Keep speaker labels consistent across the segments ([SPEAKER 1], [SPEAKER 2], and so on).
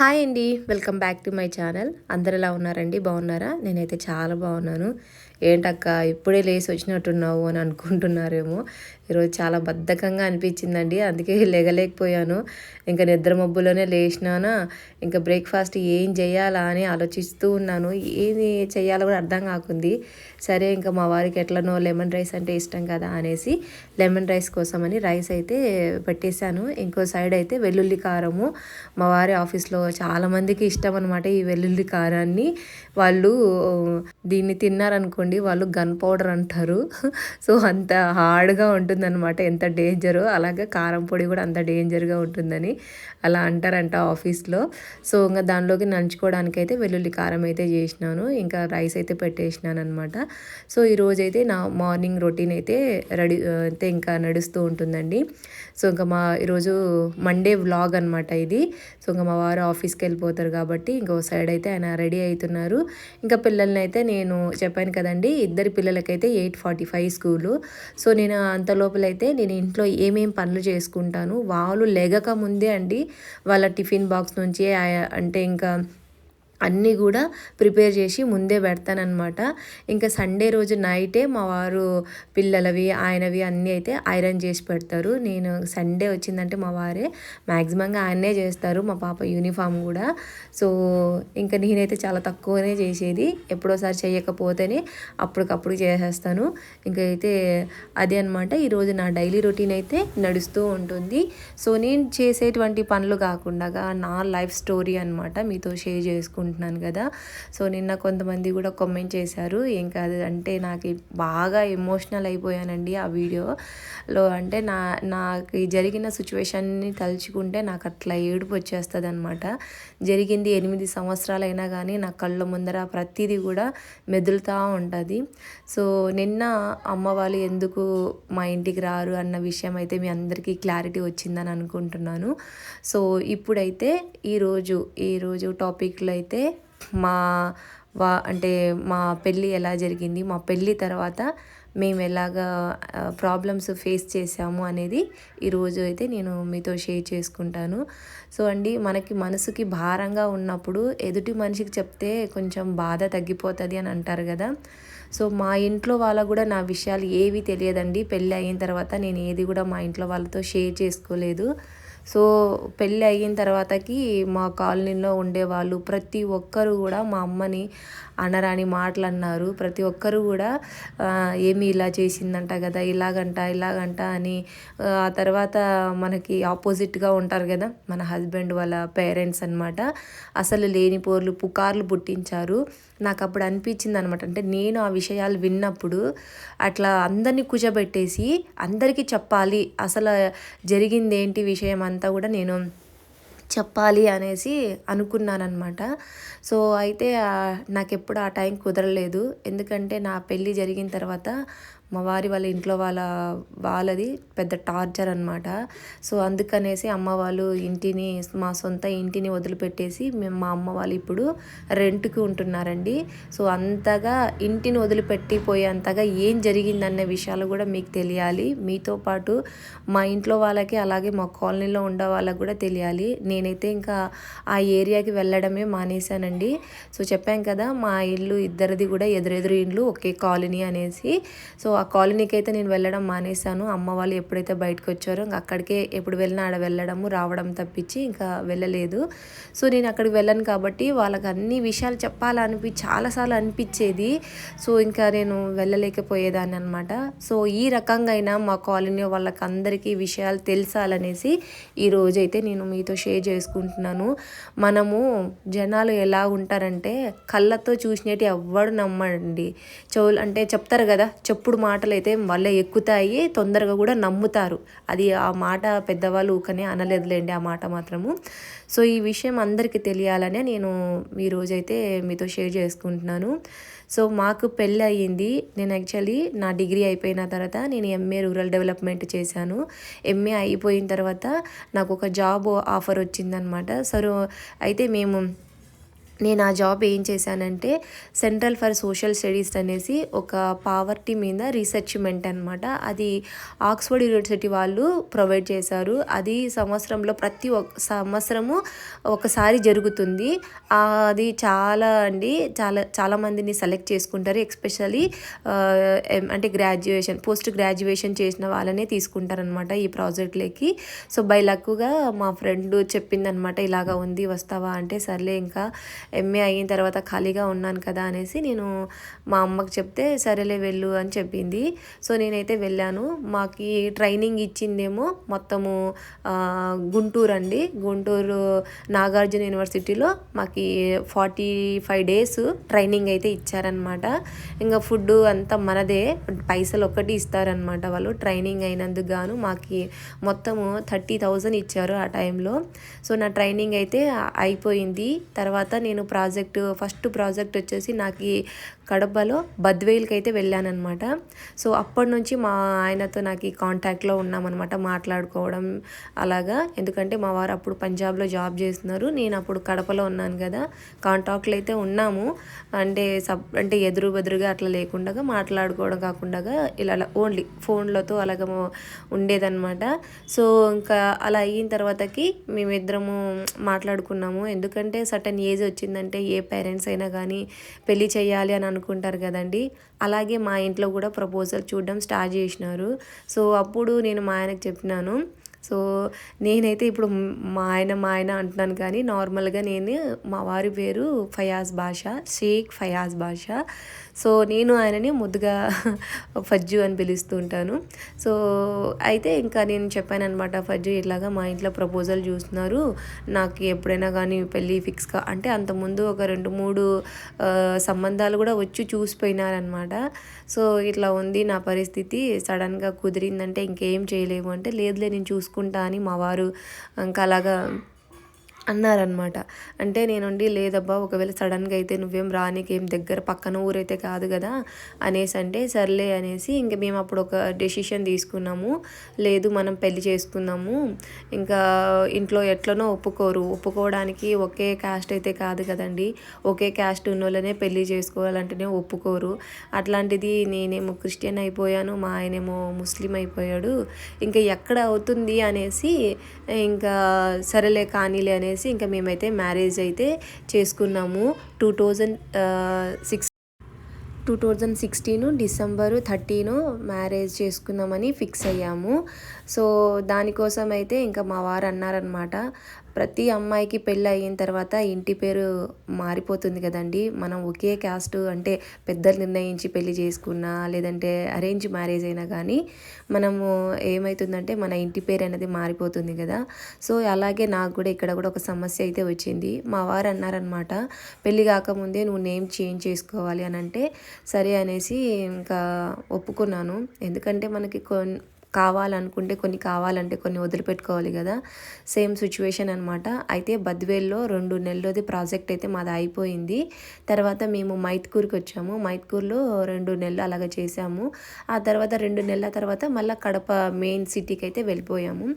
[SPEAKER 1] Hi అండి. Welcome back to my channel. అందరు ఎలా ఉన్నారండి? బాగున్నారా? నేనైతే చాలా బాగున్నాను. ఏంటక్క ఇప్పుడే లేచి వచ్చినట్టున్నావు అని అనుకుంటున్నారేమో. ఈరోజు చాలా బద్ధకంగా అనిపించిందండి. అందుకే లేగలేకపోయాను. ఇంకా నిద్ర మబ్బులోనే లేచినానా. ఇంకా బ్రేక్ఫాస్ట్ ఏం చేయాలా అని ఆలోచిస్తూ ఉన్నాను. ఏది చేయాలో కూడా అర్థం కాకుంది. సరే ఇంకా మా వారికి ఎట్లనో లెమన్ రైస్ అంటే ఇష్టం కదా అనేసి లెమన్ రైస్ కోసమని రైస్ అయితే పెట్టేశాను. ఇంకో సైడ్ అయితే వెల్లుల్లి కారము మా వారి ఆఫీస్లో చాలామందికి ఇష్టం అనమాట ఈ వెల్లుల్లి కారాన్ని. వాళ్ళు దీన్ని తిన్నారనుకోండి వాళ్ళు గన్ పౌడర్ అంటారు. సో అంత హార్డ్గా ఉంటుందన్నమాట ఎంత డేంజరు. అలాగే కారం పొడి కూడా అంత డేంజర్గా ఉంటుందని అలా అంటారంట ఆఫీస్లో. సో ఇంకా దానిలోకి నంచుకోవడానికి అయితే వెల్లుల్లి కారం అయితే చేసినాను. ఇంకా రైస్ అయితే పెట్టేసినాను అనమాట సో ఈరోజు అయితే నా మార్నింగ్ రొటీన్ అయితే రెడీ అయితే ఇంకా నడుస్తూ ఉంటుందండి. సో ఇంకా మా ఈరోజు మండే వ్లాగ్ అనమాట ఇది. సో ఇంకా మా వారు ఆఫీస్కి వెళ్ళిపోతారు కాబట్టి ఇంకో సైడ్ అయితే ఆయన రెడీ అవుతున్నారు. ఇంకా పిల్లల్ని అయితే నేను చెప్పాను కదండి ఇద్దరి పిల్లలకైతే eight forty five school. So నేను అంత లోపలైతే నేను ఇంట్లో ఏమేం పనులు చేసుకుంటాను వాళ్ళు లెగక ముందే అండి వాళ్ళ టిఫిన్ బాక్స్ నుంచి అంటే ఇంకా అన్నీ కూడా ప్రిపేర్ చేసి ముందే పెడతానమాట ఇంకా సండే రోజు నైటే మా వారు పిల్లలవి ఆయనవి అన్నీ అయితే ఐరన్ చేసి పెడతారు. నేను సండే వచ్చిందంటే మా వారే మ్యాక్సిమంగా ఆయనే చేస్తారు మా పాప యూనిఫామ్ కూడా. సో ఇంకా నేనైతే చాలా తక్కువనే చేసేది. ఎప్పుడోసారి చేయకపోతేనే అప్పటికప్పుడు చేసేస్తాను. ఇంకా అయితే అదే అనమాట ఈరోజు నా డైలీ రొటీన్ అయితే నడుస్తూ ఉంటుంది. సో నేను చేసేటువంటి పనులు కాకుండా నా లైఫ్ స్టోరీ అనమాట మీతో షేర్ చేసుకుంటాను అనుకుంటున్నాను కదా. సో నిన్న కొంతమంది కూడా కామెంట్ చేశారు. ఏం కాదు అంటే నాకు బాగా ఎమోషనల్ అయిపోయానండి ఆ వీడియోలో అంటే నా నాకు జరిగిన సిచ్యువేషన్ని తలుచుకుంటే నాకు అట్లా ఏడుపు వచ్చేస్తుంది అనమాట జరిగింది ఎనిమిది సంవత్సరాలైనా కానీ నా కళ్ళ ముందర ప్రతిదీ కూడా మెదులుతూ ఉంటుంది. సో నిన్న అమ్మ వాళ్ళు ఎందుకు మా ఇంటికి రారు అన్న విషయం అయితే మీ అందరికీ క్లారిటీ వచ్చిందని అనుకుంటున్నాను. సో ఇప్పుడైతే ఈరోజు ఈరోజు టాపిక్లో అయితే మా వా అంటే మా పెళ్ళి ఎలా జరిగింది మా పెళ్ళి తర్వాత మేము ఎలాగా ప్రాబ్లమ్స్ ఫేస్ చేసాము అనేది ఈరోజు అయితే నేను మీతో షేర్ చేసుకుంటాను. సో అండి మనకి మనసుకి భారంగా ఉన్నప్పుడు ఎదుటి మనిషికి చెప్తే కొంచెం బాధ తగ్గిపోతుంది అని అంటారు కదా. సో మా ఇంట్లో వాళ్ళ కూడా నా విషయాలు ఏవి తెలియదండి. పెళ్ళి అయిన తర్వాత నేను ఏది కూడా మా ఇంట్లో వాళ్ళతో షేర్ చేసుకోలేదు. సో పెళ్ళి అయిన తర్వాతకి మా కాలనీలో ఉండేవాళ్ళు ప్రతి ఒక్కరు కూడా మా అమ్మని అనరాని మాటలు అన్నారు ప్రతి ఒక్కరు కూడా ఏమి ఇలా చేసిందంట కదా ఇలాగంట ఇలాగంట అని ఆ తర్వాత మనకి ఆపోజిట్గా ఉంటారు కదా మన హస్బెండ్ వాళ్ళ పేరెంట్స్ అనమాట అసలు లేని పోర్లు పుకార్లు పుట్టించారు. నాకు అప్పుడు అనిపించింది అనమాట అంటే నేను ఆ విషయాలు విన్నప్పుడు అట్లా అందరినీ కూర్చోబెట్టేసి అందరికీ చెప్పాలి. అసలు జరిగింది ఏంటి విషయం అంతా కూడా నేను చెప్పాలి అనేసి అనుకున్నానమాట సో అయితే నాకు ఎప్పుడు ఆ టైం కుదరలేదు. ఎందుకంటే నా పెళ్ళి జరిగిన తర్వాత మా వారి వాళ్ళ ఇంట్లో వాళ్ళ వాళ్ళది పెద్ద టార్చర్ అనమాట సో అందుకనేసి అమ్మ వాళ్ళు ఇంటిని మా సొంత ఇంటిని వదిలిపెట్టేసి మేము మా అమ్మ వాళ్ళు ఇప్పుడు రెంట్కి ఉంటున్నారండి. సో అంతగా ఇంటిని వదిలిపెట్టిపోయేంతగా ఏం జరిగిందనే విషయాలు కూడా మీకు తెలియాలి. మీతో పాటు మా ఇంట్లో వాళ్ళకి అలాగే మా కాలనీలో ఉండే వాళ్ళకి కూడా తెలియాలి. నేనైతే ఇంకా ఆ ఏరియాకి వెళ్ళడమే మానేశానండి. సో చెప్పాం కదా మా ఇల్లు ఇద్దరిది కూడా ఎదురెదురు ఇండ్లు ఒకే కాలనీ అనేసి. సో ఆ కాలనీకి అయితే నేను వెళ్ళడం మానేశాను. అమ్మ వాళ్ళు ఎప్పుడైతే బయటకు వచ్చారో ఇంకా అక్కడికే ఎప్పుడు వెళ్ళినా ఆడ వెళ్ళడము రావడం తప్పించి ఇంకా వెళ్ళలేదు. సో నేను అక్కడికి వెళ్ళను కాబట్టి వాళ్ళకి అన్ని విషయాలు చెప్పాలనిపి చాలాసార్లు అనిపించేది. సో ఇంకా నేను వెళ్ళలేకపోయేదాన్ని అనమాట సో ఈ రకంగా అయినా మా కాలనీ వాళ్ళకి అందరికీ విషయాలు తెలుసాలనేసి ఈరోజైతే నేను మీతో షేర్ చేసుకుంటున్నాను. మనము జనాలు ఎలా ఉంటారంటే కళ్ళతో చూసినట్టు ఎవ్వడు నమ్మండి చెవులు అంటే చెప్తారు కదా చెప్పుడు మాటలు అయితే వాళ్ళే ఎక్కుతాయి తొందరగా కూడా నమ్ముతారు. అది ఆ మాట పెద్దవాళ్ళు ఊకనే అనలేదులేండి ఆ మాట మాత్రము. సో ఈ విషయం అందరికీ తెలియాలనే నేను ఈరోజైతే మీతో షేర్ చేసుకుంటున్నాను. సో మాకు పెళ్ళి అయ్యింది. నేను యాక్చువల్లీ నా డిగ్రీ అయిపోయిన తర్వాత నేను ఎంఏ రూరల్ డెవలప్మెంట్ చేశాను. ఎంఏ అయిపోయిన తర్వాత నాకు ఒక జాబ్ ఆఫర్ వచ్చిందనమాట. సో అయితే మేము నేను ఆ జాబ్ ఏం చేశానంటే సెంట్రల్ ఫర్ సోషల్ స్టడీస్ అనేసి ఒక పావర్టీ మీద రీసెర్చ్మెంట్ అనమాట అది ఆక్స్ఫర్డ్ యూనివర్సిటీ వాళ్ళు ప్రొవైడ్ చేశారు. అది సంవత్సరంలో ప్రతి ఒక్క సంవత్సరము ఒకసారి జరుగుతుంది. అది చాలా అండి చాలా చాలామందిని సెలెక్ట్ చేసుకుంటారు. ఎక్స్పెషలీ అంటే గ్రాడ్యుయేషన్ పోస్ట్ గ్రాడ్యుయేషన్ చేసిన వాళ్ళనే తీసుకుంటారనమాట ఈ ప్రాజెక్ట్లోకి సో బై లక్కుగా మా ఫ్రెండ్ చెప్పిందనమాట ఇలాగా ఉంది వస్తావా? అంటే సర్లే ఇంకా ఎంఏ అయిన తర్వాత ఖాళీగా ఉన్నాను కదా అనేసి నేను మా అమ్మకి చెప్తే సరేలే వెళ్ళు అని చెప్పింది. సో నేనైతే వెళ్ళాను. మాకు ట్రైనింగ్ ఇచ్చిందేమో మొత్తము గుంటూరు అండి. గుంటూరు నాగార్జున యూనివర్సిటీలో మాకు ఫార్టీ ఫైవ్ డేస్ ట్రైనింగ్ అయితే ఇచ్చారనమాట ఇంకా ఫుడ్ అంతా మనదే. పైసలు ఒక్కటి ఇస్తారనమాట వాళ్ళు. ట్రైనింగ్ అయినందుకు గాను మాకు మొత్తము థర్టీ థౌజండ్ ఇచ్చారు ఆ టైంలో. సో నా ట్రైనింగ్ అయితే అయిపోయింది. తర్వాత నేను ప్రాజెక్టు ఫస్ట్ ప్రాజెక్ట్ వచ్చేసి నాకు కడపలో బద్వేల్కి అయితే వెళ్ళానమాట సో అప్పటి నుంచి మా ఆయనతో నాకు ఈ కాంటాక్ట్లో ఉన్నామన్నమాట మాట్లాడుకోవడం అలాగా. ఎందుకంటే మా వారు అప్పుడు పంజాబ్లో జాబ్ చేస్తున్నారు. నేను అప్పుడు కడపలో ఉన్నాను కదా. కాంటాక్ట్లో అయితే ఉన్నాము. అంటే సబ్ అంటే ఎదురు బెదురుగా అట్లా లేకుండా మాట్లాడుకోవడం కాకుండా ఇలా ఓన్లీ ఫోన్లతో అలాగ ఉండేదన్నమాట. సో ఇంకా అలా అయిన తర్వాతకి మేమిద్దరము మాట్లాడుకున్నాము. ఎందుకంటే సటన్ ఏజ్ వచ్చిందంటే ఏ పేరెంట్స్ అయినా కానీ పెళ్ళి చేయాలి అని అనుకుంటారు కదండి. అలాగే మా ఇంట్లో కూడా ప్రపోజల్ చూడడం స్టార్ట్ చేసినారు. సో అప్పుడు నేను మా ఆయనకు చెప్పినాను. సో నేనైతే ఇప్పుడు మా ఆయన మా ఆయన అంటున్నాను కానీ నార్మల్గా నేను మా వారి పేరు ఫయాజ్ బాషా షేక్ ఫయాజ్ బాషా. సో నేను ఆయనని ముద్దుగా ఫజ్జు అని పిలుస్తూ ఉంటాను. సో అయితే ఇంకా నేను చెప్పాను అనమాట ఫజ్జు ఇట్లాగా మా ఇంట్లో ప్రపోజల్ చూస్తున్నారు. నాకు ఎప్పుడైనా కానీ పెళ్ళి ఫిక్స్గా అంటే అంతకుముందు ఒక రెండు మూడు సంబంధాలు కూడా వచ్చి చూసిపోయినారనమాట సో ఇట్లా ఉంది నా పరిస్థితి సడన్గా కుదిరిందంటే ఇంకేం చేయలేము అంటే లేదులే నేను చూసుకుంటా అని మా వారు ఇంకా అలాగా అన్నారనమాట అంటే నేనుండి లేదబ్బా ఒకవేళ సడన్గా అయితే నువ్వేం రానికి ఏం దగ్గర పక్కన ఊరైతే కాదు కదా అనేసి అంటే సర్లే అనేసి ఇంక మేము అప్పుడు ఒక డెసిషన్ తీసుకున్నాము. లేదు మనం పెళ్ళి చేసుకుందాము ఇంకా ఇంట్లో ఎట్లనో ఒప్పుకోరు. ఒప్పుకోవడానికి ఒకే క్యాస్ట్ అయితే కాదు కదండి. ఒకే క్యాస్ట్ ఉన్న వాళ్ళనే పెళ్ళి చేసుకోవాలంటేనే ఒప్పుకోరు. అట్లాంటిది నేనేమో క్రిస్టియన్ అయిపోయాను మా ఆయనేమో ముస్లిం అయిపోయాడు. ఇంకా ఎక్కడ అవుతుంది అనేసి ఇంకా సరేలే కానీలే అనేసి చెప్పేసి ఇంకా మేమైతే మ్యారేజ్ అయితే చేసుకున్నాము. Two thousand six two thousand sixteen December thirteen marriage చేసుకుందామని ఫిక్స్ అయ్యాము. సో దానికోసం అయితే ఇంకా మా వారు అన్నారనమాట ప్రతి అమ్మాయికి పెళ్ళి అయిన తర్వాత ఇంటి పేరు మారిపోతుంది కదండి. మనం ఒకే క్యాస్ట్ అంటే పెద్దలు నిర్ణయించి పెళ్ళి చేసుకున్నా లేదంటే అరేంజ్ మ్యారేజ్ అయినా కానీ మనము ఏమవుతుందంటే మన ఇంటి పేరు అనేది మారిపోతుంది కదా. సో అలాగే నాకు కూడా ఇక్కడ కూడా ఒక సమస్య అయితే వచ్చింది. మా వారు అన్నారనమాట పెళ్ళి కాకముందే నువ్వు నేమ్ చేంజ్ చేసుకోవాలి అని అంటే సరే అనేసి ఇంకా ఒప్పుకున్నాను. ఎందుకంటే మనకి కొన్ని కావాలనుకుంటే కొన్ని కావాలంటే కొన్ని వదిలిపెట్టుకోవాలి కదా. సేమ్ సిచ్యువేషన్ అనమాట అయితే బద్వేల్లో రెండు నెలలది ప్రాజెక్ట్ అయితే మాది అయిపోయింది. తర్వాత మేము మైత్కూర్కి వచ్చాము. మైత్కూర్లో రెండు నెలలు అలాగ చేసాము ఆ తర్వాత రెండు నెలల తర్వాత మళ్ళీ కడప మెయిన్ సిటీకి అయితే వెళ్ళిపోయాము.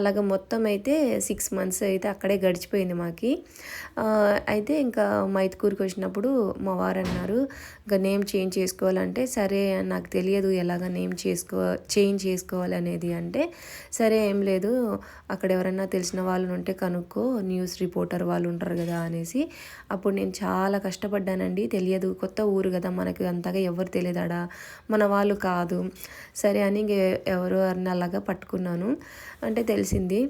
[SPEAKER 1] అలాగ మొత్తం అయితే సిక్స్ మంత్స్ అయితే అక్కడే గడిచిపోయింది మాకి. అయితే ఇంకా మైత్కూర్కి వచ్చినప్పుడు మా వారు అన్నారు ఇంకా నేమ్ చేంజ్ చేసుకోవాలంటే సరే నాకు తెలియదు ఎలాగ నేమ్ చేసుకో చేంజ్ చేసుకో అనేది అంటే సరే ఏం లేదు అక్కడ ఎవరైనా తెలిసిన వాళ్ళు ఉంటే కనుక్కో న్యూస్ రిపోర్టర్ వాళ్ళు ఉంటారు కదా అనేసి అప్పుడు నేను చాలా కష్టపడ్డానండి. తెలియదు కొత్త ఊరు కదా మనకి అంతగా ఎవరు తెలియదాడా? మన వాళ్ళు కాదు. సరే అని ఎవరు అలాగా పట్టుకున్నాను. అంటే తెలిసింది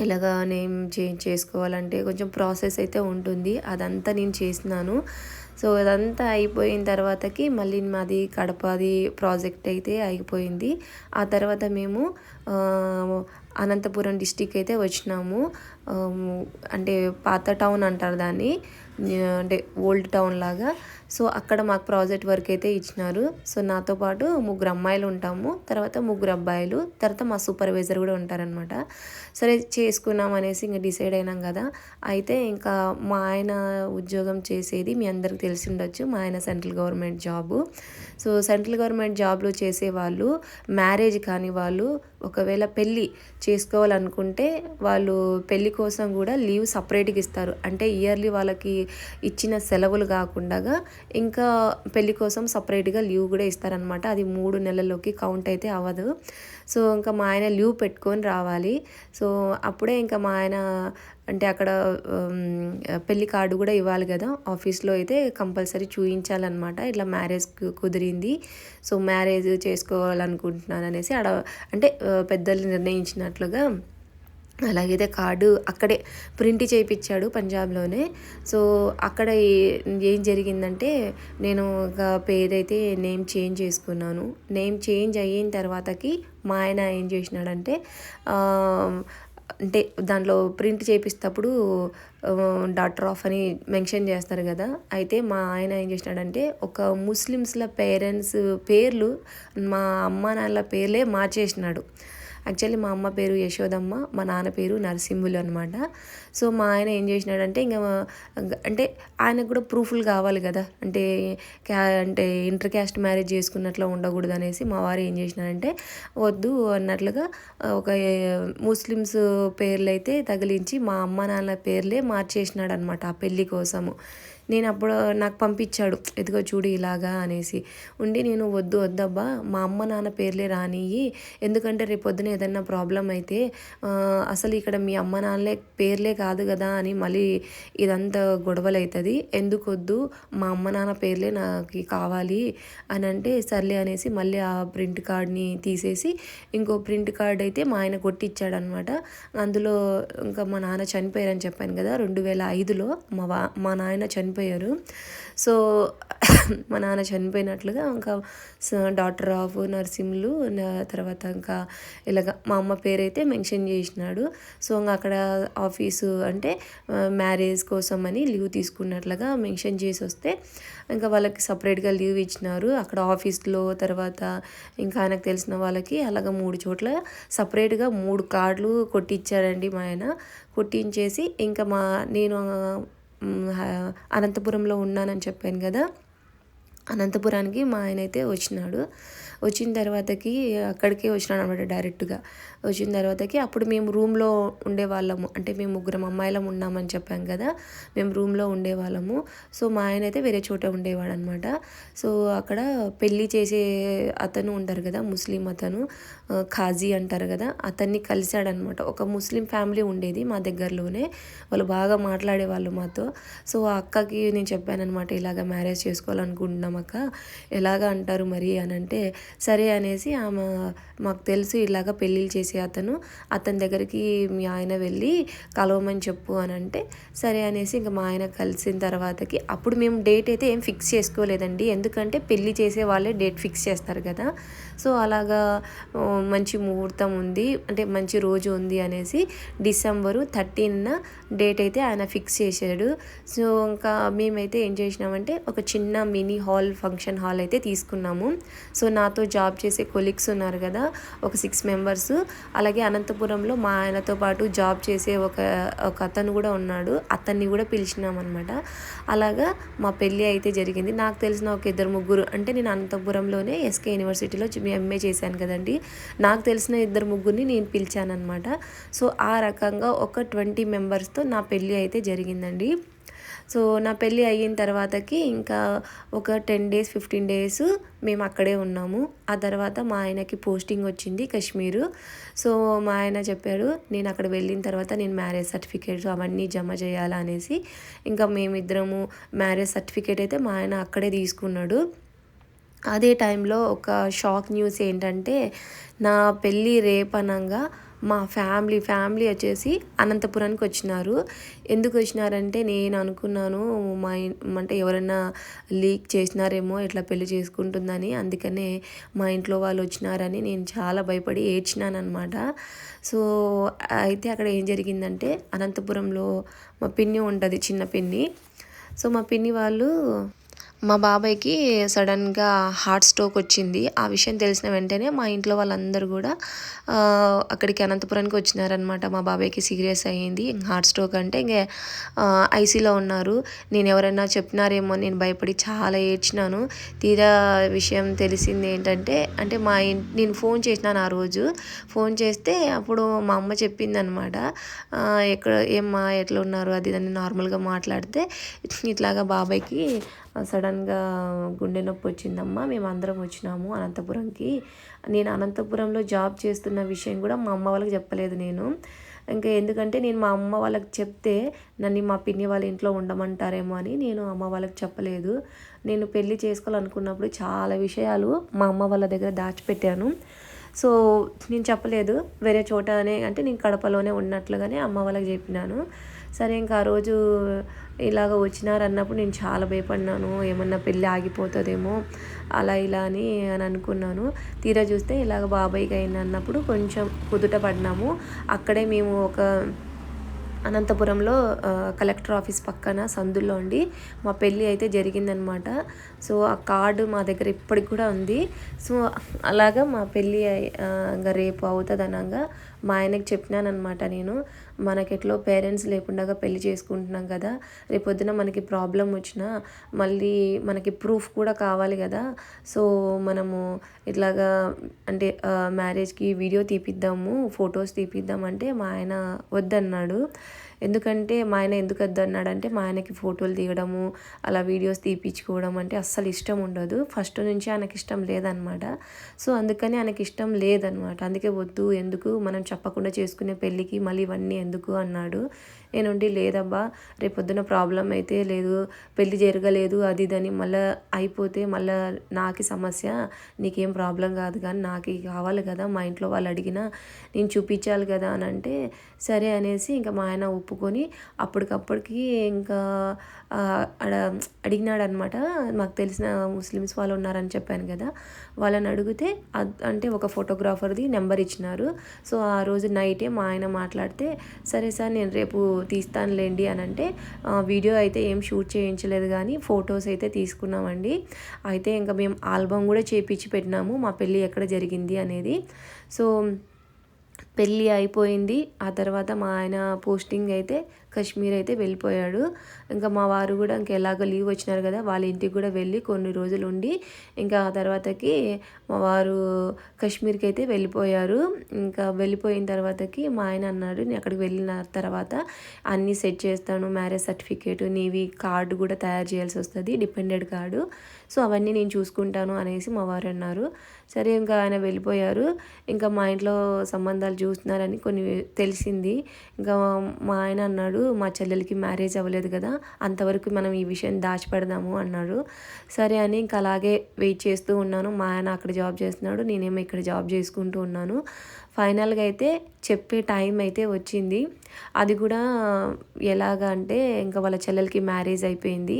[SPEAKER 1] ఇలాగా నేమ్ చేంజ్ చేసుకోవాలంటే కొంచెం ప్రాసెస్ అయితే ఉంటుంది. అదంతా నేను చేసినాను. సో అదంతా అయిపోయిన తర్వాతకి మళ్ళీ మాది కడపది ప్రాజెక్ట్ అయితే అయిపోయింది. ఆ తర్వాత మేము అనంతపురం డిస్టిక్ అయితే వచ్చినాము. అంటే పాత టౌన్ అంటారు దాన్ని. అంటే ఓల్డ్ టౌన్ లాగా. సో అక్కడ మాకు ప్రాజెక్ట్ వర్క్ అయితే ఇచ్చినారు. సో నాతో పాటు ముగ్గురు అమ్మాయిలు ఉంటాము. తర్వాత ముగ్గురు అబ్బాయిలు తర్వాత మా సూపర్వైజర్ కూడా ఉంటారనమాట సరే చేసుకున్నాం అనేసి ఇంకా డిసైడ్ అయినాం కదా. అయితే ఇంకా మా ఆయన ఉద్యోగం చేసేది మీ అందరికి తెలిసి ఉండొచ్చు. మా ఆయన central government job. So central government జాబ్లో చేసే వాళ్ళు మ్యారేజ్ కాని వాళ్ళు ఒకవేళ పెళ్ళి చేసుకోవాలనుకుంటే వాళ్ళు పెళ్ళి కోసం కూడా లీవ్ సపరేట్గా ఇస్తారు. అంటే ఇయర్లీ వాళ్ళకి ఇచ్చిన సెలవులు కాకుండా ఇంకా పెళ్ళి కోసం సపరేట్గా లీవ్ కూడా ఇస్తారనమాట అది మూడు నెలల్లోకి కౌంట్ అయితే అవ్వదు. సో ఇంకా మా ఆయన లీవ్ పెట్టుకొని రావాలి. సో అప్పుడే ఇంకా మా ఆయన అంటే అక్కడ పెళ్ళి కార్డు కూడా ఇవ్వాలి కదా. ఆఫీస్లో అయితే కంపల్సరీ చూపించాలన్నమాట ఇట్లా మ్యారేజ్ కుదిరింది. సో మ్యారేజ్ చేసుకోవాలనుకుంటున్నాను అనేసి అడ అంటే పెద్దలు నిర్ణయించినట్లుగా అలాగైతే కార్డు అక్కడే ప్రింట్ చేయించాడు పంజాబ్లోనే. సో అక్కడ ఏం జరిగిందంటే నేను ఒక పేరైతే నేమ్ చేంజ్ చేసుకున్నాను. నేమ్ చేంజ్ అయిన తర్వాతకి మా ఆయన ఏం చేసినాడంటే అంటే దాంట్లో ప్రింట్ చేపిస్తప్పుడు డాక్టర్ ఆఫ్ అని మెన్షన్ చేస్తారు కదా. అయితే మా ఆయన ఏం చేసినాడంటే ఒక ముస్లిమ్స్ల పేరెంట్స్ పేర్లు మా అమ్మ నాన్నల పేర్లే మార్చేసినాడు. యాక్చువల్లీ మా అమ్మ పేరు యశోదమ్మ మా నాన్న పేరు నరసింహులు అనమాట సో మా ఆయన ఏం చేసినాడంటే ఇంకా అంటే ఆయనకు కూడా ప్రూఫ్లు కావాలి కదా. అంటే క్యా అంటే ఇంటర్ క్యాస్ట్ మ్యారేజ్ చేసుకున్నట్లు ఉండకూడదు అనేసి మా వారు ఏం చేసినారంటే వద్దు అన్నట్లుగా ఒక ముస్లిమ్స్ పేర్లు అయితే తగిలించి మా అమ్మ నాన్న పేర్లే మార్చేసినాడు అనమాట ఆ పెళ్ళి కోసము. నేను అప్పుడు నాకు పంపించాడు ఎదుగో చూడు ఇలాగా అనేసి. ఉండి నేను వద్దు వద్దబ్బా మా అమ్మ నాన్న పేర్లే రానియ్యి. ఎందుకంటే రేపు పొద్దున ఏదన్నా ప్రాబ్లం అయితే అసలు ఇక్కడ మీ అమ్మ నాన్నలే పేర్లే కాదు కదా అని మళ్ళీ ఇదంతా గొడవలు అవుతుంది ఎందుకు వద్దు? మా అమ్మ నాన్న పేర్లే నాకు కావాలి అని అంటే సర్లే అనేసి మళ్ళీ ఆ ప్రింట్ కార్డ్ని తీసేసి ఇంకో ప్రింట్ కార్డ్ అయితే మా ఆయన కొట్టిచ్చాడనమాట. అందులో ఇంకా మా నాన్న చనిపోయారని చెప్పాను కదా రెండు వేల ఐదులో మా మా నాయన చనిపోయి చనిపోయారు. సో మా నాన్న చనిపోయినట్లుగా ఇంకా డాక్టర్ ఆఫ్ నర్సింహులు తర్వాత ఇంకా ఇలాగ మా అమ్మ పేరైతే మెన్షన్ చేసినాడు. సో ఇంకా అక్కడ ఆఫీసు అంటే మ్యారేజ్ కోసం అని లీవ్ తీసుకున్నట్లుగా మెన్షన్ చేసి వస్తే ఇంకా వాళ్ళకి సపరేట్గా లీవ్ ఇచ్చినారు. అక్కడ ఆఫీస్లో తర్వాత ఇంకా ఆయనకు తెలిసిన వాళ్ళకి అలాగ మూడు చోట్ల సపరేట్గా మూడు కార్డులు కొట్టించారండి మా ఆయన. కొట్టించేసి ఇంకా మా నేను అనంతపురంలో ఉన్నానని చెప్పాను కదా. అనంతపురానికి మా ఆయన అయితే వచ్చినాడు. వచ్చిన తర్వాతకి అక్కడికే వచ్చినాడు అనమాట డైరెక్ట్గా. వచ్చిన తర్వాతకి అప్పుడు మేము రూమ్లో ఉండేవాళ్ళము. అంటే మేము ముగ్గురం అమ్మాయిలం ఉన్నామని చెప్పాం కదా. మేము రూమ్లో ఉండేవాళ్ళము. సో మా ఆయన అయితే వేరే చోట ఉండేవాడు అనమాట సో అక్కడ పెళ్ళి చేసే అతను ఉంటారు కదా ముస్లిం అతను. ఖాజీ అంటారు కదా అతన్ని కలిశాడనమాట. ఒక ముస్లిం ఫ్యామిలీ ఉండేది మా దగ్గరలోనే. వాళ్ళు బాగా మాట్లాడేవాళ్ళు మాతో. సో ఆ అక్కకి నేను చెప్పానమాట ఇలాగ మ్యారేజ్ చేసుకోవాలనుకుంటున్నాం అక్క. ఎలాగ అంటారు మరి? అని అంటే సరే అనేసి ఆమె మాకు తెలుసు ఇలాగ పెళ్ళిళ్ళు చేసే అతను. అతని దగ్గరికి మీ ఆయన వెళ్ళి కలవమని చెప్పు అని అంటే సరే అనేసి ఇంకా మా ఆయన కలిసిన తర్వాతకి అప్పుడు మేము డేట్ అయితే ఏం ఫిక్స్ చేసుకోలేదండి. ఎందుకంటే పెళ్ళి చేసే వాళ్ళే డేట్ ఫిక్స్ చేస్తారు కదా. సో అలాగా మంచి ముహూర్తం ఉంది అంటే మంచి రోజు ఉంది అనేసి డిసెంబరు థర్టీన్న డేట్ అయితే ఆయన ఫిక్స్ చేశాడు. సో ఇంకా మేమైతే ఏం చేసినామంటే ఒక చిన్న మినీ హాల్ ఫంక్షన్ హాల్ అయితే తీసుకున్నాము. సో నాతో జాబ్ చేసే కొలీగ్స్ ఉన్నారు కదా ఒక సిక్స్ మెంబర్స్. అలాగే అనంతపురంలో మా ఆయనతో పాటు జాబ్ చేసే ఒక ఒక అతను కూడా ఉన్నాడు. అతన్ని కూడా పిలిచినామన్నమాట. అలాగా మా పెళ్ళి అయితే జరిగింది. నాకు తెలిసిన ఒక ఇద్దరు ముగ్గురు అంటే నేను అనంతపురంలోనే ఎస్కే యూనివర్సిటీలో మీ ఎంఏ చేశాను కదండి. నాకు తెలిసిన ఇద్దరు ముగ్గురిని నేను పిలిచానమాట సో ఆ రకంగా ఒక ట్వంటీ మెంబర్స్తో నా పెళ్ళి అయితే జరిగిందండి. సో నా పెళ్ళి అయిన తర్వాతకి ఇంకా ఒక టెన్ డేస్ ఫిఫ్టీన్ డేస్ మేము అక్కడే ఉన్నాము. ఆ తర్వాత మా ఆయనకి పోస్టింగ్ వచ్చింది కాశ్మీరు. సో మా ఆయన చెప్పాడు నేను అక్కడ వెళ్ళిన తర్వాత నేను మ్యారేజ్ సర్టిఫికేట్స్ అవన్నీ జమ చేయాలనేసి ఇంకా మేమిద్దరము మ్యారేజ్ సర్టిఫికేట్ అయితే మా ఆయన అక్కడే తీసుకున్నాడు. అదే టైంలో ఒక షాక్ న్యూస్ ఏంటంటే నా పెళ్ళి రేపనంగా మా ఫ్యామిలీ ఫ్యామిలీ వచ్చేసి అనంతపురానికి వచ్చినారు. ఎందుకు వచ్చినారంటే నేను అనుకున్నాను మా అంటే ఎవరైనా లీక్ చేసినారేమో ఇట్లా పెళ్ళి చేసుకుంటుందని. అందుకనే మా ఇంట్లో వాళ్ళు వచ్చినారని నేను చాలా భయపడి ఏడ్చినానమాట సో అయితే అక్కడ ఏం జరిగిందంటే అనంతపురంలో మా పిన్ని ఉంటుంది చిన్న పిన్ని. సో మా పిన్ని వాళ్ళు మా బాబాయ్కి సడన్గా హార్ట్ స్ట్రోక్ వచ్చింది. ఆ విషయం తెలిసిన వెంటనే మా ఇంట్లో వాళ్ళందరూ కూడా అక్కడికి అనంతపురానికి వచ్చినారనమాట మా బాబాయ్కి సీరియస్ అయ్యింది. హార్ట్ స్ట్రోక్ అంటే ఇంకా ఐసీలో ఉన్నారు. నేను ఎవరైనా చెప్పినారేమో నేను భయపడి చాలా ఏడ్చినాను. తీరా విషయం తెలిసింది ఏంటంటే అంటే మా ఇంటి నేను ఫోన్ చేసినాను ఆ రోజు. ఫోన్ చేస్తే అప్పుడు మా అమ్మ చెప్పింది అనమాట ఎక్కడ ఏమ్మా ఎట్లా ఉన్నారు? అది దాన్ని నార్మల్గా మాట్లాడితే ఇట్లాగా బాబాయ్కి సడన్గా గుండె నొప్పి వచ్చిందమ్మా మేము అందరం వచ్చినాము అనంతపురంకి. నేను అనంతపురంలో జాబ్ చేస్తున్న విషయం కూడా మా అమ్మ వాళ్ళకి చెప్పలేదు నేను. ఇంకా ఎందుకంటే నేను మా అమ్మ వాళ్ళకి చెప్తే నన్ను మా పిన్ని వాళ్ళ ఇంట్లో ఉండమంటారేమో అని నేను అమ్మ వాళ్ళకి చెప్పలేదు. నేను పెళ్ళి చేసుకోవాలనుకున్నప్పుడు చాలా విషయాలు మా అమ్మ వాళ్ళ దగ్గర దాచిపెట్టాను. సో నేను చెప్పలేదు. వేరే చోటనే అంటే నేను కడపలోనే ఉన్నట్లుగానే అమ్మ వాళ్ళకి చెప్పినాను. సరే ఇంకా ఆ రోజు ఇలాగ వచ్చినారన్నప్పుడు నేను చాలా భయపడినాను. ఏమన్నా పెళ్ళి ఆగిపోతుందేమో అలా ఇలా అని అని అనుకున్నాను. తీరా చూస్తే ఇలాగ బాబాయ్కి అయింది అన్నప్పుడు కొంచెం కుదుట పడినాము. అక్కడే మేము ఒక అనంతపురంలో కలెక్టర్ ఆఫీస్ పక్కన సందుల్లో ఉండి మా పెళ్ళి అయితే జరిగిందనమాట. సో ఆ కార్డు మా దగ్గర ఇప్పటికి కూడా ఉంది. సో అలాగా మా పెళ్ళి ఇంకా రేపు అవుతుంది అనగా మా ఆయనకి చెప్పినానమాట నేను. మనకెట్లో పేరెంట్స్ లేకుండా పెళ్ళి చేసుకుంటున్నాం కదా రేపొద్దున మనకి ప్రాబ్లం వచ్చినా మళ్ళీ మనకి ప్రూఫ్ కూడా కావాలి కదా. సో మనము ఇట్లాగా అంటే మ్యారేజ్కి వీడియో తీపిద్దాము ఫొటోస్ తీపిద్దాం అంటే మా ఆయన వద్దన్నాడు. ఎందుకంటే మా ఆయన ఎందుకు వద్దు అన్నాడంటే మా ఆయనకి ఫోటోలు తీయడము అలా వీడియోస్ తీపించుకోవడం అంటే అస్సలు ఇష్టం ఉండదు. ఫస్ట్ నుంచి ఆయనకి ఇష్టం లేదనమాట. సో అందుకని ఆయనకి ఇష్టం లేదనమాట. అందుకే వద్దు ఎందుకు? మనం చెప్పకుండా చేసుకునే పెళ్ళికి మళ్ళీ ఇవన్నీ ఎందుకు? అన్నాడు. నేనుండి లేదబ్బా రేపొద్దున ప్రాబ్లం అయితే లేదు పెళ్ళి జరగలేదు అది ఇదని మళ్ళీ అయిపోతే మళ్ళీ నాకు సమస్య నీకేం ప్రాబ్లం కాదు కానీ నాకు కావాలి కదా మా ఇంట్లో వాళ్ళు అడిగినా నేను చూపించాలి కదా అని అంటే సరే అనేసి ఇంకా మా ఆయన ఒప్పుకొని అప్పటికప్పటికి ఇంకా అడిగినాడు అనమాట మాకు తెలిసిన ముస్లిమ్స్ వాళ్ళు ఉన్నారని చెప్పాను కదా వాళ్ళని అడిగితే అంటే ఒక ఫోటోగ్రాఫర్ది నెంబర్ ఇచ్చినారు. సో ఆ రోజు నైటే మా ఆయన మాట్లాడితే సరే సార్ నేను రేపు తీస్తానులేండి అని అంటే వీడియో అయితే ఏం షూట్ చేయించలేదు కానీ ఫొటోస్ అయితే తీసుకున్నామండి. అయితే ఇంకా మేము ఆల్బమ్ కూడా చేపించి పెట్టినాము మా పెళ్ళి ఎక్కడ జరిగింది అనేది. సో పెళ్ళి అయిపోయింది ఆ తర్వాత మా ఆయన పోస్టింగ్ అయితే కాశ్మీర్ అయితే వెళ్ళిపోయాడు. ఇంకా మా వారు కూడా ఇంకా ఎలాగో లీవ్ వచ్చినారు కదా వాళ్ళ ఇంటికి కూడా వెళ్ళి కొన్ని రోజులు ఉండి ఇంకా ఆ తర్వాతకి మా వారు కాశ్మీర్కి అయితే వెళ్ళిపోయారు. ఇంకా వెళ్ళిపోయిన తర్వాతకి మా ఆయన అన్నాడు నేను అక్కడికి వెళ్ళిన తర్వాత అన్నీ సెట్ చేస్తాను మ్యారేజ్ సర్టిఫికేట్ నీవి కార్డు కూడా తయారు చేయాల్సి వస్తుంది డిపెండెడ్ కార్డు. సో అవన్నీ నేను చూసుకుంటాను అనేసి మా వారు అన్నారు. సరే ఇంకా ఆయన వెళ్ళిపోయారు. ఇంకా మా ఇంట్లో సంబంధాలు చూస్తున్నారని కొన్ని తెలిసింది. ఇంకా మా ఆయన అన్నాడు మా చెల్లెలకి మ్యారేజ్ అవ్వలేదు కదా అంతవరకు మనం ఈ విషయం దాచిపెడదాము అన్నాడు. సరే అని ఇంకా అలాగే వెయిట్ చేస్తూ ఉన్నాను. మా ఆయన అక్కడ జాబ్ చేస్తున్నాడు నేనేమో ఇక్కడ జాబ్ చేసుకుంటూ ఉన్నాను. ఫైనల్గా అయితే చెప్పే టైం అయితే వచ్చింది. అది కూడా ఎలాగా అంటే ఇంకా వాళ్ళ చెల్లెలకి మ్యారేజ్ అయిపోయింది.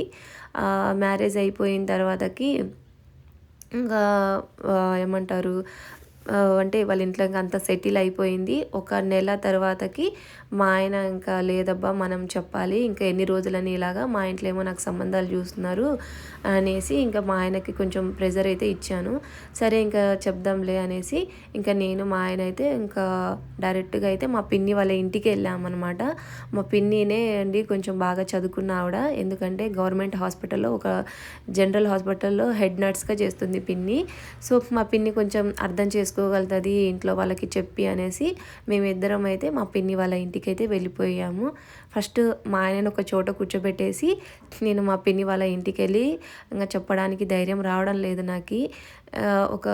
[SPEAKER 1] మ్యారేజ్ అయిపోయిన తర్వాతకి ఇంకా ఏమంటారు అంటే వాళ్ళ ఇంట్లో ఇంకా అంత సెటిల్ అయిపోయింది. ఒక నెల తర్వాతకి మా ఆయన ఇంకా లేదబ్బా మనం చెప్పాలి. ఇంకా ఎన్ని రోజులని ఇలాగా మా ఇంట్లో ఏమో నాకు సంబంధాలు చూస్తున్నారు అనేసి ఇంకా మా ఆయనకి కొంచెం ప్రెజర్ అయితే ఇచ్చాను. సరే ఇంకా చెప్దాంలే అనేసి ఇంకా నేను మా ఆయన అయితే ఇంకా డైరెక్ట్గా అయితే మా పిన్ని వాళ్ళ ఇంటికి వెళ్ళామన్నమాట. మా పిన్నినే అండి కొంచెం బాగా చదువుకున్న ఆవిడ. ఎందుకంటే గవర్నమెంట్ హాస్పిటల్లో ఒక జనరల్ హాస్పిటల్లో హెడ్ నర్స్గా చేస్తుంది పిన్ని. సో మా పిన్ని కొంచెం అర్థం చేసుకోగలుగుతుంది ఇంట్లో వాళ్ళకి చెప్పి అనేసి మేమిద్దరం అయితే మా పిన్ని వాళ్ళ ఇంటికి అయితే వెళ్ళిపోయాము. ఫస్ట్ మా ఆయనను ఒక చోట కూర్చోబెట్టేసి నేను మా పిన్ని వాళ్ళ ఇంటికి వెళ్ళి ఇంకా చెప్పడానికి ధైర్యం రావడం లేదు నాకు. ఒక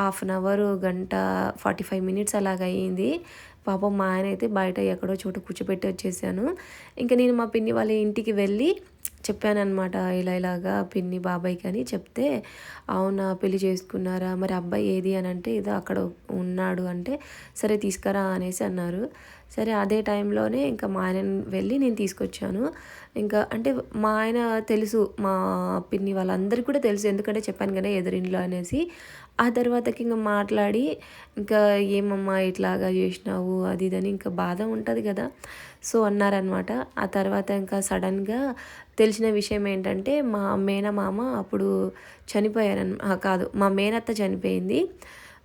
[SPEAKER 1] హాఫ్ అన్ అవర్ గంట ఫార్టీ ఫైవ్ మినిట్స్ అలాగ అయ్యింది పాపం మా ఆయన అయితే బయట ఎక్కడో చోట కూర్చోబెట్టి వచ్చేసాను. ఇంకా నేను మా పిన్ని వాళ్ళ ఇంటికి వెళ్ళి చెప్పానమాట ఇలా ఇలాగా పిన్ని బాబాయ్కి అని చెప్తే అవునా పెళ్ళి చేసుకున్నారా? మరి అబ్బాయి ఏది అని అంటే ఏదో అక్కడ ఉన్నాడు అంటే సరే తీసుకురా అనేసి అన్నారు. సరే అదే టైంలోనే ఇంకా మా ఆయన వెళ్ళి నేను తీసుకొచ్చాను. ఇంకా అంటే మా ఆయన తెలుసు మా పిన్ని వాళ్ళందరికీ కూడా తెలుసు ఎందుకంటే చెప్పాను కదా ఎదురింట్లో అనేసి. ఆ తర్వాతకి ఇంకా మాట్లాడి ఇంకా ఏమమ్మా ఇట్లాగా చేసినావు? అది ఇదని ఇంకా బాధ ఉంటుంది కదా. సో అన్నారనమాట ఆ తర్వాత ఇంకా సడన్గా తెలిసిన విషయం ఏంటంటే మా మేనమామ అప్పుడు చనిపోయారన కాదు మా మేనత్త చనిపోయింది.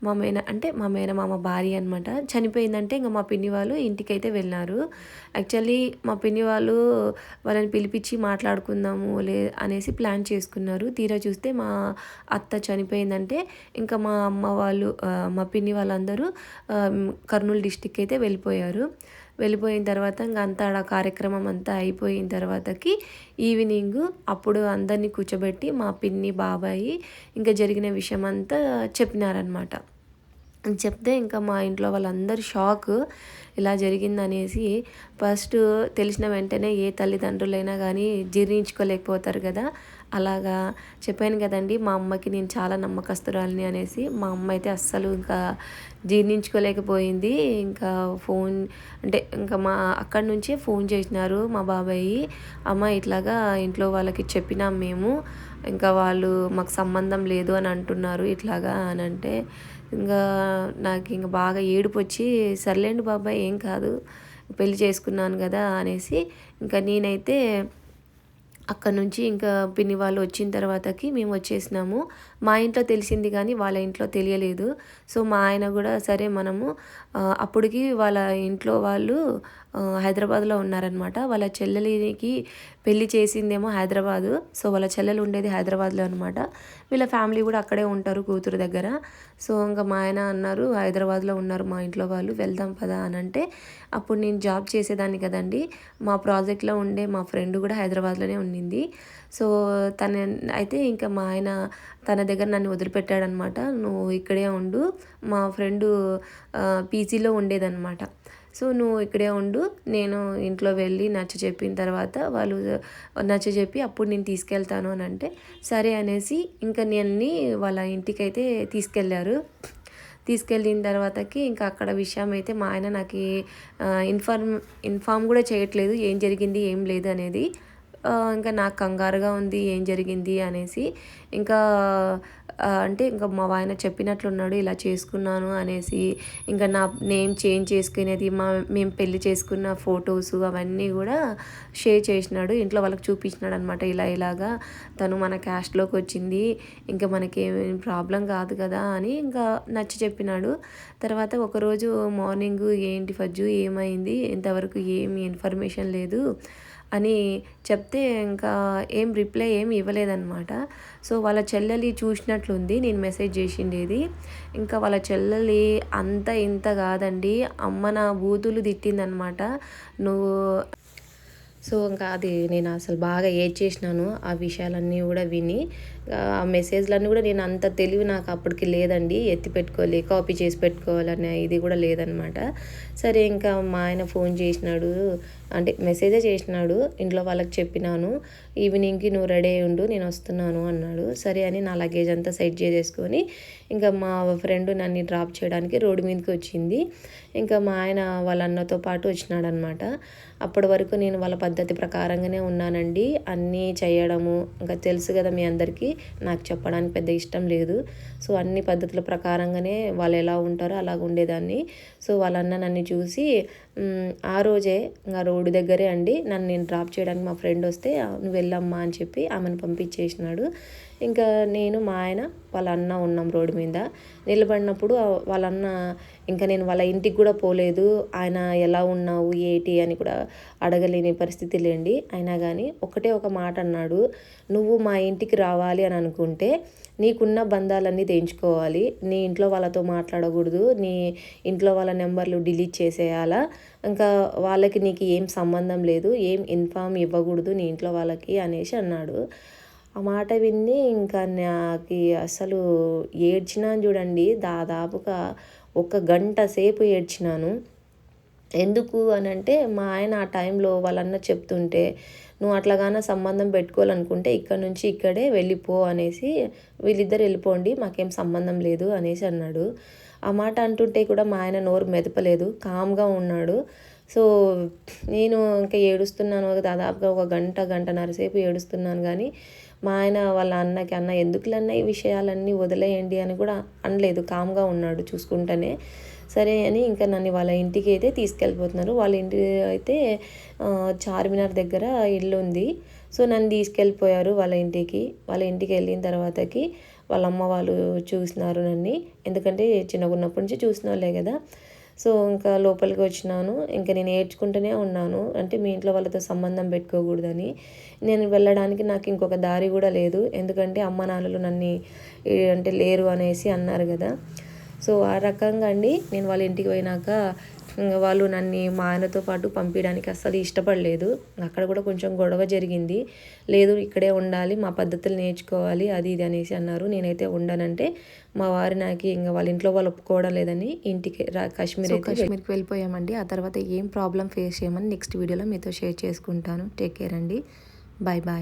[SPEAKER 1] మా మేన అంటే మా మేనమామ భార్య అనమాట చనిపోయిందంటే ఇంకా మా పిన్ని వాళ్ళు ఇంటికైతే వెళ్ళినారు. యాక్చువల్లీ మా పిన్ని వాళ్ళు వాళ్ళని పిలిపించి మాట్లాడుకుందాము లే అనేసి ప్లాన్ చేసుకున్నారు. తీరా చూస్తే మా అత్త చనిపోయిందంటే ఇంకా మా అమ్మ వాళ్ళు మా పిన్ని వాళ్ళందరూ కర్నూలు డిస్టిక్ అయితే వెళ్ళిపోయారు. వెళ్ళిపోయిన తర్వాత ఇంకా అంతా ఆ కార్యక్రమం అంతా అయిపోయిన తర్వాతకి ఈవినింగ్ అప్పుడు అందరినీ కూర్చోబెట్టి మా పిన్ని బాబాయి ఇంకా జరిగిన విషయం అంతా చెప్పినారనమాట చెప్తే ఇంకా మా ఇంట్లో వాళ్ళందరూ షాక్ ఇలా జరిగిందనేసి ఫస్ట్ తెలిసిన వెంటనే ఏ తల్లిదండ్రులైనా కానీ జీర్ణించుకోలేకపోతారు కదా అలాగా చెప్పాను కదండి మా అమ్మకి నేను చాలా నమ్మకస్తురాలని అనేసి మా అమ్మ అయితే అస్సలు ఇంకా జీర్ణించుకోలేకపోయింది. ఇంకా ఫోన్ అంటే ఇంకా మా అక్కడి నుంచే ఫోన్ చేసినారు మా బాబాయ్. అమ్మ ఇట్లాగా ఇంట్లో వాళ్ళకి చెప్పినాం మేము ఇంకా వాళ్ళు మాకు సంబంధం లేదు అని అంటున్నారు ఇట్లాగా అని అంటే ఇంకా నాకు ఇంకా బాగా ఏడుపు వచ్చి సర్లేండి బాబాయ్ ఏం కాదు పెళ్ళి చేసుకున్నాను కదా అనేసి ఇంకా నేనైతే అక్కడ నుంచి ఇంకా పిన్ని వాళ్ళు వచ్చిన తర్వాతకి మేము వచ్చేసినాము. మా ఇంట్లో తెలిసింది కానీ వాళ్ళ ఇంట్లో తెలియలేదు. సో మా ఆయన కూడా సరే మనము అప్పటికి వాళ్ళ ఇంట్లో వాళ్ళు హైదరాబాద్లో ఉన్నారనమాట వాళ్ళ చెల్లెలికి పెళ్ళి చేసిందేమో హైదరాబాదు. సో వాళ్ళ చెల్లెలు ఉండేది హైదరాబాద్లో అనమాట వీళ్ళ ఫ్యామిలీ కూడా అక్కడే ఉంటారు కూతురు దగ్గర. సో ఇంకా మా ఆయన అన్నారు హైదరాబాద్లో ఉన్నారు మా ఇంట్లో వాళ్ళు వెళ్దాం పదా అని అంటే అప్పుడు నేను జాబ్ చేసేదాన్ని కదండి. మా ప్రాజెక్ట్లో ఉండే మా ఫ్రెండ్ కూడా హైదరాబాద్లోనే ఉండింది సో తన అయితే ఇంకా మా ఆయన తన దగ్గర నన్ను వదిలిపెట్టాడనమాట నువ్వు ఇక్కడే ఉండు. మా ఫ్రెండు పీజీలో ఉండేదన్నమాట. సో నువ్వు ఇక్కడే ఉండు నేను ఇంట్లో వెళ్ళి నచ్చ చెప్పిన తర్వాత వాళ్ళు నచ్చ చెప్పి అప్పుడు నేను తీసుకెళ్తాను అని అంటే సరే అనేసి ఇంకా నేను వాళ్ళ ఇంటికైతే తీసుకెళ్ళారు తీసుకెళ్ళిన తర్వాతకి ఇంకా అక్కడ విషయం అయితే మా ఆయన నాకు ఇన్ఫార్మ్ ఇన్ఫార్మ్ కూడా చేయట్లేదు ఏం జరిగింది ఏం లేదు అనేది. ఇంకా నాకు కంగారుగా ఉంది ఏం జరిగింది అనేసి. ఇంకా అంటే ఇంకా మా ఆయన చెప్పినట్లున్నాడు ఇలా చేసుకున్నాను అనేసి. ఇంకా నా నేమ్ చేంజ్ చేసుకునేది మా మేము పెళ్ళి చేసుకున్న ఫొటోస్ అవన్నీ కూడా షేర్ చేసినాడు. ఇంట్లో వాళ్ళకి చూపించినాడు అనమాట ఇలా ఇలాగా. తను మన క్యాస్ట్లోకి వచ్చింది ఇంకా మనకేం ప్రాబ్లం కాదు కదా అని ఇంకా నచ్చి చెప్పినాడు. తర్వాత ఒకరోజు మార్నింగ్ ఏంటి ఫజ్జు ఏమైంది? ఇంతవరకు ఏమి ఇన్ఫర్మేషన్ లేదు. అని చెప్తే ఇంకా ఏం రిప్లై ఏం ఇవ్వలేదన్నమాట. సో వాళ్ళ చెల్లెలి చూసినట్లుంది నేను మెసేజ్ చేసిండేది. ఇంకా వాళ్ళ చెల్లెలి అంత ఇంత కాదండి అమ్మ నా బూతులు తిట్టిందనమాట నువ్వు సో ఇంకా అది నేను అసలు బాగా ఏడ్చేసినాను ఆ విషయాలన్నీ కూడా విని. ఆ మెసేజ్లన్నీ కూడా నేను అంత తెలివి నాకు అప్పటికి లేదండి. ఎత్తి పెట్టుకోవాలి కాపీ చేసి పెట్టుకోవాలనే ఇది కూడా లేదనమాట. సరే ఇంకా మా ఆయన ఫోన్ చేసినాడు. అంటే మెసేజే చేసినాడు. ఇంట్లో వాళ్ళకి చెప్పినాను. ఈవినింగ్కి నువ్వు రెడీ అయి ఉండు నేను వస్తున్నాను అన్నాడు. సరే అని నా లగేజ్ అంతా సెట్ చేసేసుకొని ఇంకా మా ఫ్రెండ్ నన్ను డ్రాప్ చేయడానికి రోడ్డు మీదకి వచ్చింది. ఇంకా మా ఆయన వాళ్ళ అన్నతో పాటు వచ్చినాడనమాట. అప్పటి వరకు నేను వాళ్ళ పద్ధతి ప్రకారంగానే ఉన్నానండి. అన్నీ చేయడము ఇంకా తెలుసు కదా మీ అందరికీ. నాకు చెప్పడానికి పెద్ద ఇష్టం లేదు. సో అన్ని పద్ధతుల ప్రకారంగానే వాళ్ళు ఎలా ఉంటారో అలాగ ఉండేదాన్ని. సో వాళ్ళన్న నన్ను చూసి ఆ రోజే ఇంకా రోడ్డు దగ్గరే అండి నన్ను నేను డ్రాప్ చేయడానికి మా ఫ్రెండ్ వస్తే నువ్వు వెళ్ళమ్మా అని చెప్పి ఆమెను పంపించేసినాడు. ఇంకా నేను మా ఆయన వాళ్ళ అన్న ఉన్నాం రోడ్డు మీద. నిలబడినప్పుడు వాళ్ళ అన్న ఇంకా నేను వాళ్ళ ఇంటికి కూడా పోలేదు. ఆయన ఎలా ఉన్నావు? ఏటి? అని కూడా అడగలేని పరిస్థితి లేండి. అయినా కానీ ఒకటే ఒక మాట అన్నాడు. నువ్వు మా ఇంటికి రావాలి అని అనుకుంటే నీకున్న బంధాలన్నీ తెంచుకోవాలి. నీ ఇంట్లో వాళ్ళతో మాట్లాడకూడదు. నీ ఇంట్లో వాళ్ళ నెంబర్లు డిలీట్ చేసేయాలా? ఇంకా వాళ్ళకి నీకు ఏం సంబంధం లేదు. ఏం ఇన్ఫామ్ ఇవ్వకూడదు నీ ఇంట్లో వాళ్ళకి అనేసి అన్నాడు. ఆ మాట విని ఇంకా నాకు అసలు ఏడ్చినాను చూడండి. దాదాపుగా ఒక గంట సేపు ఏడ్చినాను. ఎందుకు అని అంటే మా ఆయన ఆ టైంలో వాళ్ళన్న చెప్తుంటే నువ్వు అట్లాగానే సంబంధం పెట్టుకోవాలనుకుంటే ఇక్కడ నుంచి ఇక్కడే వెళ్ళిపో అనేసి వీళ్ళిద్దరు వెళ్ళిపోండి మాకేం సంబంధం లేదు అనేసి అన్నాడు. ఆ మాట అంటుంటే కూడా మా ఆయన నోరు మెదపలేదు కామ్గా ఉన్నాడు. సో నేను ఇంకా ఏడుస్తున్నాను దాదాపుగా ఒక గంట గంటన్నర సేపు ఏడుస్తున్నాను కానీ మా ఆయన వాళ్ళ అన్నకి అన్న ఎందుకులన్న ఈ విషయాలన్నీ వదిలేయండి అని కూడా అనలేదు. కామ్గా ఉన్నాడు చూసుకుంటేనే. సరే అని ఇంకా నన్ను వాళ్ళ ఇంటికి అయితే తీసుకెళ్ళిపోతున్నారు. వాళ్ళ ఇంటి అయితే చార్మినార్ దగ్గర ఇల్లు ఉంది. సో నన్ను తీసుకెళ్ళిపోయారు వాళ్ళ ఇంటికి. వాళ్ళ ఇంటికి వెళ్ళిన తర్వాతకి వాళ్ళ అమ్మ వాళ్ళు చూసినారు నన్ను. ఎందుకంటే చిన్నగా ఉన్నప్పటి నుంచి చూసిన వాళ్ళే కదా. సో ఇంకా లోపలికి వచ్చినాను. ఇంకా నేను ఏడ్చుకుంటూనే ఉన్నాను. అంటే మీ ఇంట్లో వాళ్ళతో సంబంధం పెట్టుకోకూడదని. నేను వెళ్ళడానికి నాకు ఇంకొక దారి కూడా లేదు. ఎందుకంటే అమ్మ నాన్నలు నన్ను అంటే లేరు అనేసి అన్నారు కదా. సో ఆ రకంగా అండి నేను వాళ్ళ ఇంటికి పోయినాక ఇంక వాళ్ళు నన్ను మా ఆయనతో పాటు పంపించడానికి అస్సలు ఇష్టపడలేదు. అక్కడ కూడా కొంచెం గొడవ జరిగింది. లేదు ఇక్కడే ఉండాలి మా పద్ధతులు నేర్చుకోవాలి అది ఇది అనేసి అన్నారు. నేనైతే ఉండనంటే మా వారు నాకు ఇంకా వాళ్ళ ఇంట్లో వాళ్ళు ఒప్పుకోవడం లేదని ఇంటికి రా కాశ్మీర్ అయితే కాశ్మీర్కి వెళ్ళిపోయామండి. ఆ తర్వాత ఏం ప్రాబ్లం ఫేస్ చేయమని నెక్స్ట్ వీడియోలో మీతో షేర్ చేసుకుంటాను. టేక్ కేర్ అండి. Bye bye.